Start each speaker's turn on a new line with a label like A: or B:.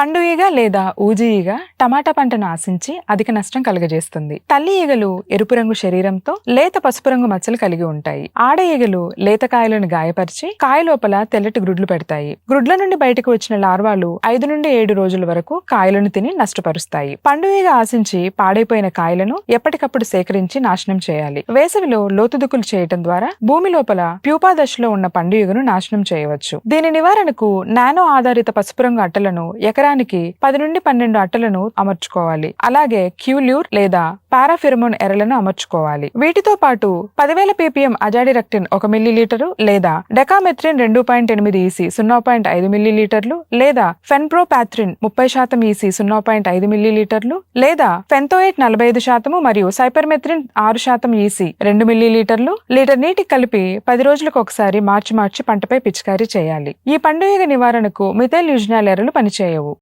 A: పండు ఈగ లేదా ఊజి ఈగ టమాటా పంటను ఆశించి అధిక నష్టం కలుగజేస్తుంది. తల్లి ఈగలు ఎరుపు రంగు శరీరంతో లేత పసుపు రంగు మచ్చలు కలిగి ఉంటాయి. ఆడ ఈగలు లేత కాయలను గాయపరిచి కాయ లోపల తెల్లటి గ్రుడ్లు పెడతాయి. గ్రుడ్ల నుండి బయటకు వచ్చిన లార్వాలు ఐదు నుండి ఏడు రోజుల వరకు కాయలను తిని నష్టపరుస్తాయి. పండు ఈగ ఆశించి పాడైపోయిన కాయలను ఎప్పటికప్పుడు సేకరించి నాశనం చేయాలి. వేసవిలో లోతుదుకులు చేయటం ద్వారా భూమి లోపల ప్యూపా దశలో ఉన్న పండు ఈగను నాశనం చేయవచ్చు. దీని నివారణకు నానో ఆధారిత పసుపు రంగు అట్టలను ఎకరా ఎకరానికి పది నుండి పన్నెండు అట్టలను అమర్చుకోవాలి. అలాగే క్యూల్యూర్ లేదా పారాఫిరమోన్ ఎరలను అమర్చుకోవాలి. వీటితో పాటు పదివేల పీపీఎం అజాడిరక్టిన్ ఒక మిల్లీలీటరు లేదా డెకామెథ్రిన్ రెండు పాయింట్ ఎనిమిది ఈసీ సున్నా పాయింట్ ఐదు మిల్లీ లీటర్లు లేదా ఫెన్ప్రోపాథ్రిన్ ముప్పై శాతం ఈసీ సున్నా పాయింట్ ఐదు మిల్లీలీటర్లు లేదా ఫెంతోయిట్ నలభై ఐదు శాతము మరియు సైపర్మెథ్రిన్ ఆరు శాతం ఈసీ రెండు మిల్లీ లీటర్లు లీటర్ నీటి కలిపి పది రోజులకు ఒకసారి మార్చి మార్చి పంటపై పిచికారీ చేయాలి. ఈ పండుగ నివారణకు మిథైల్ యుజ్నాల్ ఎరలు పనిచేయవు.